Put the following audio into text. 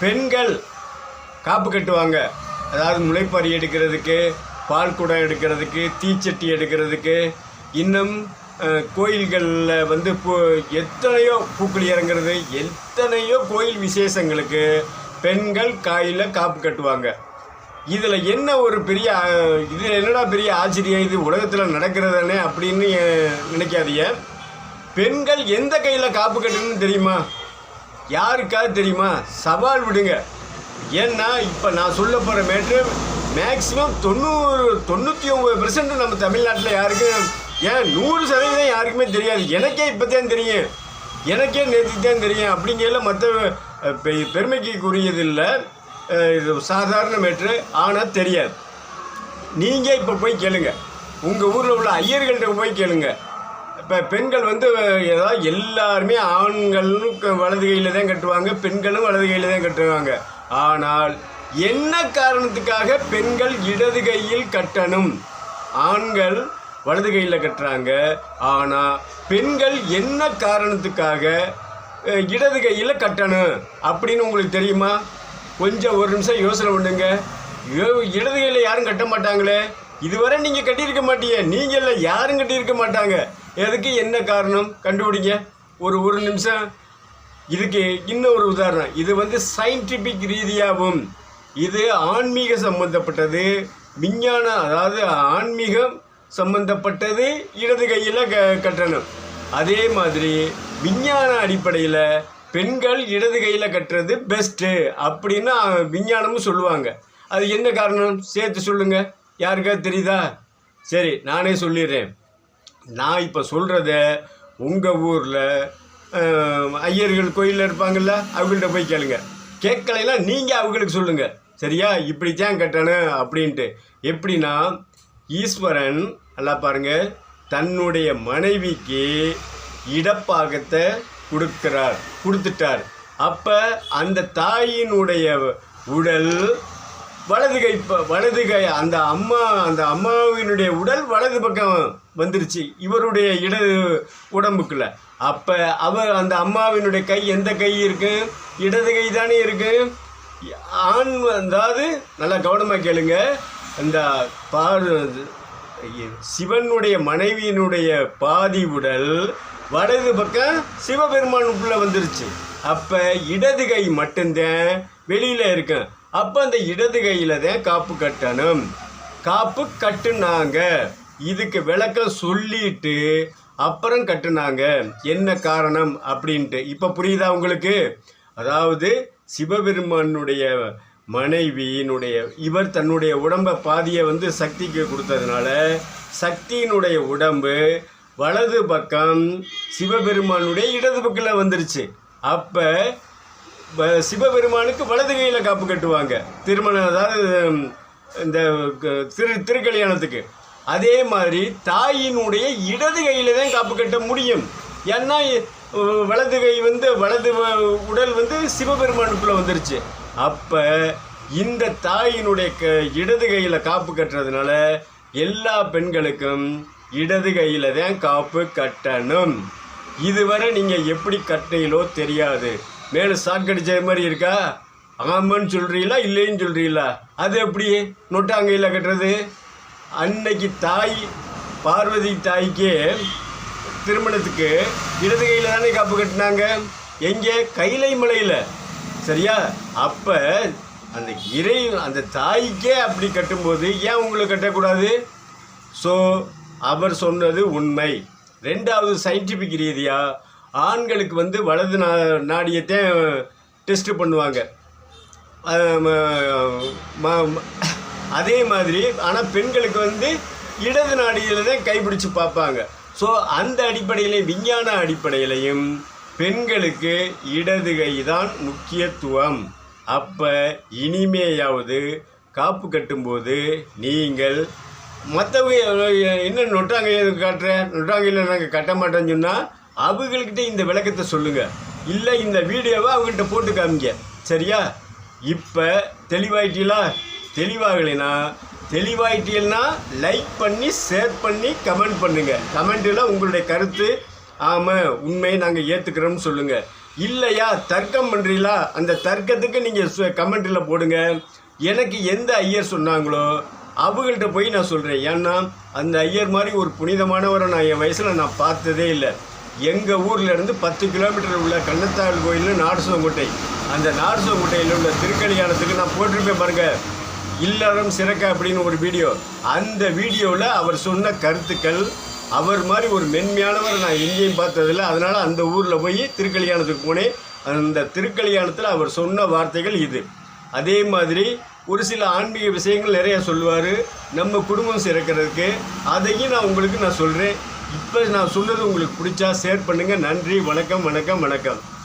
பெண்கள் காப்பு கட்டுவாங்க. அதாவது முளைப்பாரி எடுக்கிறதுக்கு பால் குடம் எடுக்கிறதுக்கு தீச்சட்டி எடுக்கிறதுக்கு. இன்னும் கோயில்களில் வந்து பூ எத்தனையோ பூக்கள் இறங்குறது எத்தனையோ கோயில் விசேஷங்களுக்கு பெண்கள் காயில் காப்பு கட்டுவாங்க. இதில் என்ன ஒரு பெரிய இதில் என்னடா பெரிய ஆச்சரியம்? இது உலகத்தில் நடக்கிறதானே அப்படின்னு நினைக்காதீங்க. பெண்கள் எந்த கையில் காப்பு கட்டுன்னு தெரியுமா? யாருக்காவது தெரியுமா? சவால் விடுங்க. ஏன்னா இப்போ நான் சொல்ல போகிற மேட்ரு மேக்ஸிமம் தொண்ணூறு தொண்ணூற்றி ஒம்பது பெர்சன்ட் நம்ம தமிழ்நாட்டில் யாருக்கும் ஏன் நூறு சதவீதம் யாருக்குமே தெரியாது. எனக்கே இப்போ தான் தெரியும். எனக்கே நேற்று தான் தெரியும். அப்படிங்கிறல மற்ற அஹ், பெ- பெருமைக்குரியது இல்லை இது சாதாரண மேட்ரு ஆனால் தெரியாது. நீங்கள் இப்போ போய் கேளுங்க. உங்கள் ஊரில் உள்ள ஐயர்கள்ட்ட போய் கேளுங்கள் இப்போ பெண்கள் வந்து ஏதாவது எல்லாருமே ஆண்களும் க- வலது கையில் தான் கட்டுவாங்க பெண்களும் வலது கையில் தான் கட்டுவாங்க. ஆனால் என்ன காரணத்துக்காக பெண்கள் இடது கையில் கட்டணும்? ஆண்கள் வலது கையில் கட்டுறாங்க. ஆனால் பெண்கள் என்ன காரணத்துக்காக இடது கையில் கட்டணும்? அப்படின்னு உங்களுக்கு தெரியுமா? கொஞ்சம் ஒரு நிமிஷம் யோசனை பண்ணுங்க. யோ- இடது கையில் யாரும் கட்ட மாட்டாங்களே? இதுவரை நீங்கள் கட்டியிருக்க மாட்டீங்க நீங்கள் இல்லை யாரும் கட்டியிருக்க மாட்டாங்க. எதுக்கு என்ன காரணம்? கண்டுபிடிங்க. ஒரு ஒரு நிமிஷம். இதுக்கு இன்னொரு உதாரணம். இது வந்து சயின்டிஃபிக் ரீதியாகவும் இது ஆன்மீக சம்பந்தப்பட்டது. விஞ்ஞானம் அதாவது ஆன்மீகம் சம்பந்தப்பட்டது இடது கையில் க கட்டணும். அதே மாதிரி விஞ்ஞான அடிப்படையில் பெண்கள் இடது கையில் கட்டுறது பெஸ்ட்டு அப்படின்னு விஞ்ஞானமும் சொல்லுவாங்க. அது என்ன காரணம்? சேர்த்து சொல்லுங்கள் யாருக்காவது தெரியுதா? சரி நானே சொல்லிடுறேன். நான் இப்போ சொல்கிறத உங்கள் ஊரில் ஐயர்கள் கோயிலில் இருப்பாங்கல்ல அவங்கள்ட்ட போய் கேளுங்க. கேட்கலைன்னா நீங்கள் அவங்களுக்கு சொல்லுங்கள் சரியா? இப்படி தான் கட்டணும் அப்படின்ட்டு. எப்படின்னா ஈஸ்வரன் நல்லா பாருங்கள் தன்னுடைய மனைவிக்கு இடப்பாகத்தை கொடுக்கிறார் கொடுத்துட்டார். அப்போ அந்த தாயினுடைய உடல் வலது கை வலது கை அந்த அம்மா அந்த அம்மாவினுடைய உடல் வலது பக்கம் வந்துருச்சு இவருடைய இடது உடம்புக்குள்ள. அப்போ அவர் அந்த அம்மாவினுடைய கை எந்த கை இருக்கு? இடது கை தானே இருக்கு? ஆண் அதாவது நல்லா கவனமாக கேளுங்க. அந்த பாரு சிவனுடைய மனைவியினுடைய பாதி உடல் வலது பக்கம் சிவபெருமானுக்குள்ளே வந்துருச்சு. அப்போ இடது கை மட்டும்தான் வெளியில் இருக்கேன் அப்போ அந்த இடது கையில் தான் காப்பு கட்டணும். காப்பு கட்டுனாங்க. இதுக்கு விளக்கம் சொல்லிட்டு அப்புறம் கட்டுனாங்க. என்ன காரணம் அப்படின்ட்டு. இப்போ புரியுதா உங்களுக்கு? அதாவது சிவபெருமானுடைய மனைவியினுடைய இவர் தன்னுடைய உடம்பை பாதியை வந்து சக்திக்கு கொடுத்ததுனால சக்தியினுடைய உடம்பு வலது பக்கம் சிவபெருமானுடைய இடது பக்கில் வந்துருச்சு. அப்போ சிவபெருமானுக்கு வலது கையில் காப்பு கட்டுவாங்க. திருமணம் அதாவது இந்த க- திரு திருக்கல்யாணத்துக்கு. அதே மாதிரி தாயினுடைய இடது கையில் தான் காப்பு கட்ட முடியும். ஏன்னா வலது கை வந்து வலது வ- உடல் வந்து சிவபெருமானுக்குள்ளே வந்துருச்சு. அப்போ இந்த தாயினுடைய க இடது கையில் காப்பு கட்டுறதுனால எல்லா பெண்களுக்கும் இடது கையில் தான் காப்பு கட்டணும். இதுவரை நீங்கள் எப்படி கட்டினீங்களோ தெரியாது. மேலே சாக்கடிச்ச மாதிரி இருக்கா? ஆமான்னு சொல்கிறீங்களா இல்லைன்னு சொல்கிறீங்களா அது எப்படி? நொட்டாங்கையில் கட்டுறது? அன்னைக்கு தாய் பார்வதி தாய்க்கே திருமணத்துக்கு இடது கையில் தானே காப்பு கட்டினாங்க? எங்கே? கைலை மலையில். சரியா? அப்போ அந்த இறை அந்த தாய்க்கே அப்படி கட்டும்போது ஏன் உங்களை கட்டக்கூடாது? ஸோ அவர் சொன்னது உண்மை. ரெண்டாவது சயின்டிஃபிக் ரீதியாக ஆண்களுக்கு வந்து வலது நா நாடியத்தை டெஸ்ட்டு பண்ணுவாங்க. அதே மாதிரி ஆனால் பெண்களுக்கு வந்து இடது நாடியில் தான் கைப்பிடிச்சு பார்ப்பாங்க. ஸோ அந்த அடிப்படையிலையும் விஞ்ஞான அடிப்படையிலையும் பெண்களுக்கு இடது கை தான் முக்கியத்துவம். அப்போ இனிமேயாவது காப்பு கட்டும்போது நீங்கள் மற்றவங்க என்ன நொட்டாங்கையை காட்டுற? நொட்டாங்கையில் நாங்கள் கட்ட மாட்டோம்னு சொன்னால் அவங்கக்கிட்ட இந்த விளக்கத்தை சொல்லுங்கள் இல்லை இந்த வீடியோவை அவங்கள்கிட்ட போட்டு காமிங்க. சரியா? இப்போ தெளிவாயிட்டீங்களா? தெளிவாகலைனா தெளிவாயிட்டீங்கன்னா லைக் பண்ணி ஷேர் பண்ணி கமெண்ட் பண்ணுங்கள் கமெண்ட்டில் உங்களுடைய கருத்து ஆமாம் உண்மையை நாங்கள் ஏற்றுக்கிறோம்னு சொல்லுங்கள் இல்லையா? தர்க்கம் பண்ணுறீங்களா அந்த தர்க்கத்துக்கு நீங்கள் கமெண்ட்டில் போடுங்க. எனக்கு எந்த ஐயர் சொன்னாங்களோ அவங்கள்ட்ட போய் நான் சொல்கிறேன் ஏன்னா அந்த ஐயர் மாதிரி ஒரு புனிதமானவரை நான் என் வயசில் நான் பார்த்ததே இல்லை. எங்கள் ஊரில் இருந்து பத்து கிலோமீட்டர் உள்ள கண்ணத்தாள் கோயில் நாடுசோங்கோட்டை. அந்த நாடுசோங்கோட்டையில் உள்ள திருக்கல்யாணத்துக்கு நான் போட்டிருப்பேன் பாருங்கள் இல்லறம் சிறக்க அப்படின்னு ஒரு வீடியோ. அந்த வீடியோவில் அவர் சொன்ன கருத்துக்கள் அவர் மாதிரி ஒரு மென்மையானவர் நான் எங்கேயும் பார்த்ததில்ல. அதனால் அந்த ஊரில் போய் திருக்கல்யாணத்துக்கு போனேன். அந்த திருக்கல்யாணத்தில் அவர் சொன்ன வார்த்தைகள் இது. அதே மாதிரி ஒரு சில ஆன்மீக விஷயங்கள் நிறைய சொல்லுவார். நம்ம குடும்பம் சிறக்கிறதுக்கு அதையும் நான் உங்களுக்கு நான் சொல்கிறேன் இப்போ நான் சொன்னது உங்களுக்கு பிடிச்சா ஷேர் பண்ணுங்கள் நன்றி வணக்கம் வணக்கம் வணக்கம்.